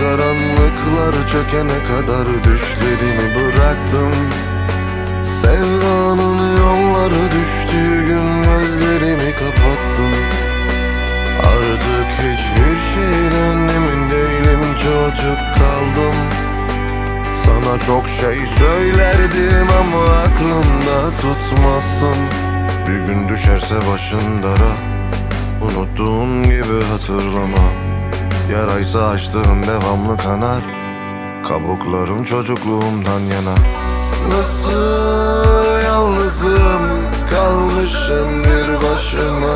karanlıklar çökene kadar düşlerimi bıraktım. Sevdanın yolları düştüğü gün gözlerimi kapattım. Artık hiçbir şeyden emin değilim çocuk kaldım. Sana çok şey söylerdim ama aklımda tutmazsın Bir gün düşerse başın dara Unuttuğun gibi hatırlama Yaraysa açtığın devamlı kanar. Kabuklarım çocukluğumdan yana. Nasıl yalnızım kalmışım bir başıma?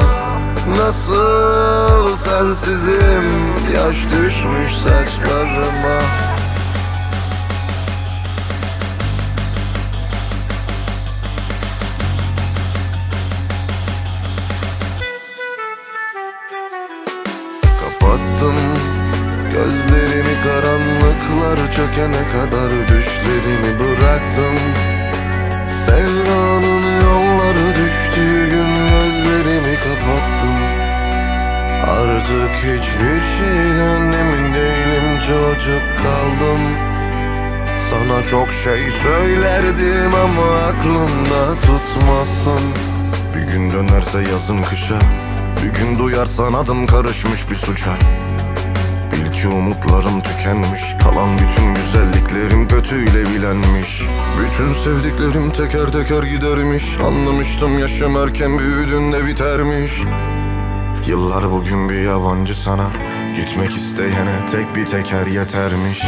Nasıl sensizim? Yaş düşmüş saçlarıma Kapattım gözlerimi karanlıklar çökene kadar düşlerimi bıraktım. Sevdanın yolları düştüğü gün gözlerimi kapattım. Artık hiçbir şeyden emin değilim çocuk kaldım. Sana çok şey söylerdim ama aklımda tutmazsın Bir gün dönerse yazın kışa Bir gün duyarsan adım karışmış bir suça. Bil ki umutlarım tükenmiş. Kalan bütün güzelliklerim kötüyle bilenmiş. Bütün sevdiklerim teker teker gidermiş. Anlamıştım yaşım erken büyüdüğünde bitermiş. Yıllar bugün bir yabancı sana. Gitmek isteyene tek bir teker yetermiş